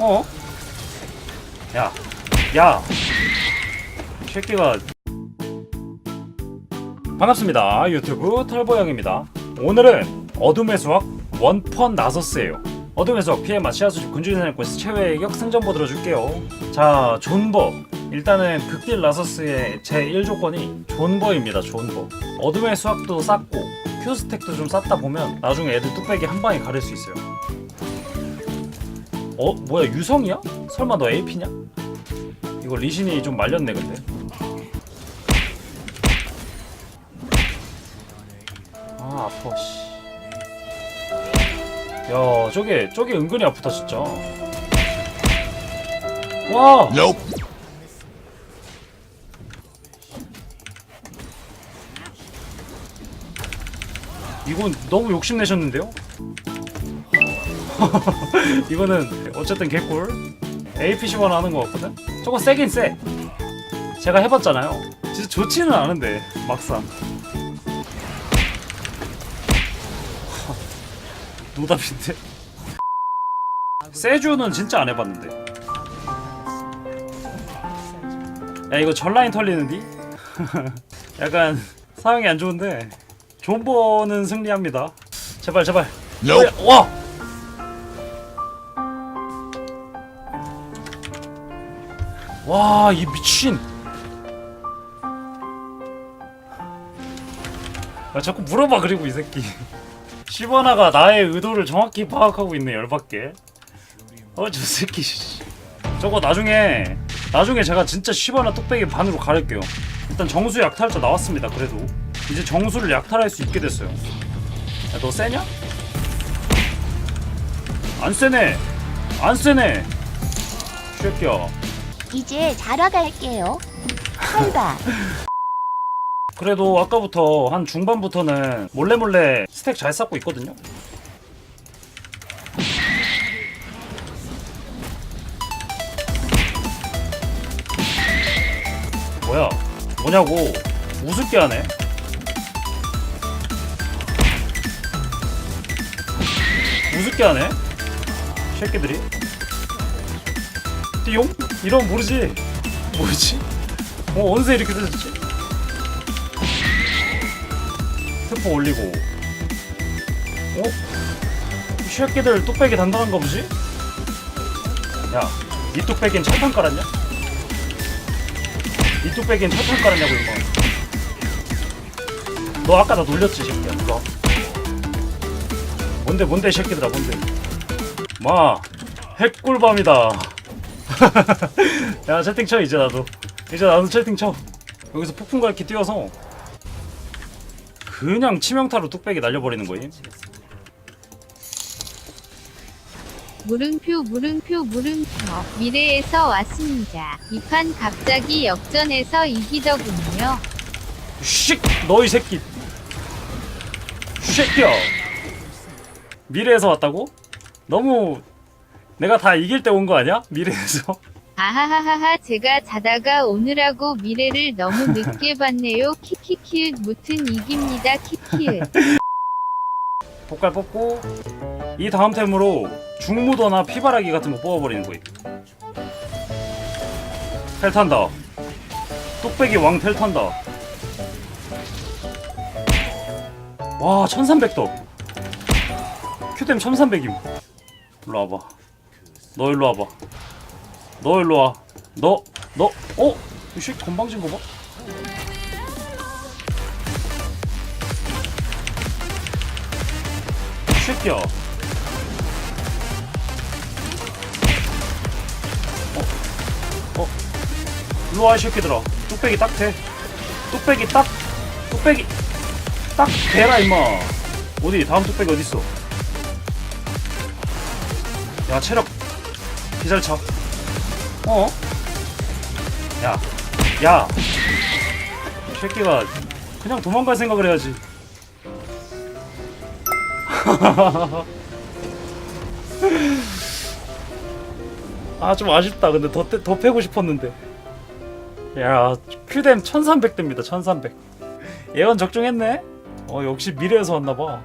어? 야, 야, 이 새끼가 반갑습니다. 유튜브 털보영입니다. 오늘은 어둠의 수학 원펀 나서스예요. 어둠의 수학 피해 맛 시아수집 군주인의 퀘스트 최후의 격 승전보 들어줄게요. 자, 존버. 일단은 극딜 나서스의 제 1조건이 존버입니다. 존버. 어둠의 수학도 쌓고 큐 스택도 좀 쌓다 보면 나중에 애들 뚝배기 한 방에 가릴 수 있어요. 어 뭐야 유성이야? 설마 너 AP냐? 이거 리신이 좀 말렸네 근데 아 아파 씨. 야 저게 저게 은근히 아프다 진짜 와 Nope. 이건 너무 욕심내셨는데요? 이거는 어쨌든 개꿀 APC만 하는 것 같거든? 저거 세긴 세 제가 해봤잖아요 진짜 좋지는 않은데 막상 노답인데? 세주는 진짜 안 해봤는데 야 이거 전라인 털리는디? 약간 사용이 안 좋은데 존버는 승리합니다 제발 제발 Nope. 어, 와! 와, 이 미친. 야, 자꾸 물어봐 그리고 이 새끼. 시바나가 나의 의도를 정확히 파악하고 있네 열받게. 어, 저 새끼. 씨. 저거 나중에 나중에 제가 진짜 시바나 뚝배기 반으로 가릴게요. 일단 정수 약탈자 나왔습니다. 그래도 이제 정수를 약탈할 수 있게 됐어요. 야, 너 세냐? 안 세네. 안 세네. 쉐끼야. 이제 자러 갈게요. 칼바. 그래도 아까부터 한 중반부터는 몰래 몰래 스택 잘 쌓고 있거든요. 뭐야? 뭐냐고? 우습게 하네. 우습게 하네. 새끼들이. 띠용? 이러면 모르지. 뭐지? 어, 언제 이렇게 됐지? 스포 올리고 어? 이 새끼들 뚝배기 단단한가 보지? 야, 이 뚝배기엔 철판 깔았냐? 이 뚝배기엔 철판 깔았냐고 임마 너 아까 나 놀렸지 이 새끼야 너 뭔데 뭔데 이 새끼들아 뭔데 마 핵꿀밤이다 야 채팅 쳐 이제 나도 이제 나도 채팅 쳐 여기서 폭풍 갈기 뛰어서 그냥 치명타로 뚝배기 날려버리는 거임. 물음표 물음표 물음표 미래에서 왔습니다. 이 판 갑자기 역전해서 이기더군요. 쉿! 너 이 새끼. 쉿야. 미래에서 왔다고? 너무 내가 다 이길 때 온 거 아니야? 미래에서. 아하하하하 제가 자다가 오느라고 미래를 너무 늦게 봤네요. 키키키 무튼 이깁니다. 키키 폭갈 뽑고 이 다음 템으로 중무도나 피바라기 같은 거 뽑아버리는 거임. 텔 탄다. 뚝배기 왕텔 탄다. 와 1300더. 큐댐 1300임. 일로 와봐. 너 일로 와봐. 너 일로 와. 너, 너, 어? 이 새끼 건방진 거 봐. 이 새끼야. 어? 어? 일로 와, 이 새끼들아. 뚝배기 딱 대. 뚝배기 딱, 뚝배기 딱 대라, 임마. 어디, 다음 뚝배기 어딨어? 야, 체력 기절차. 어? 야, 야. 이 새끼가 그냥 도망갈 생각을 해야지. 아, 좀 아쉽다. 근데 더, 떼- 더 패고 싶었는데. 야, 큐댐 1300대입니다. 1300. 예언 적중했네? 어, 역시 미래에서 왔나봐.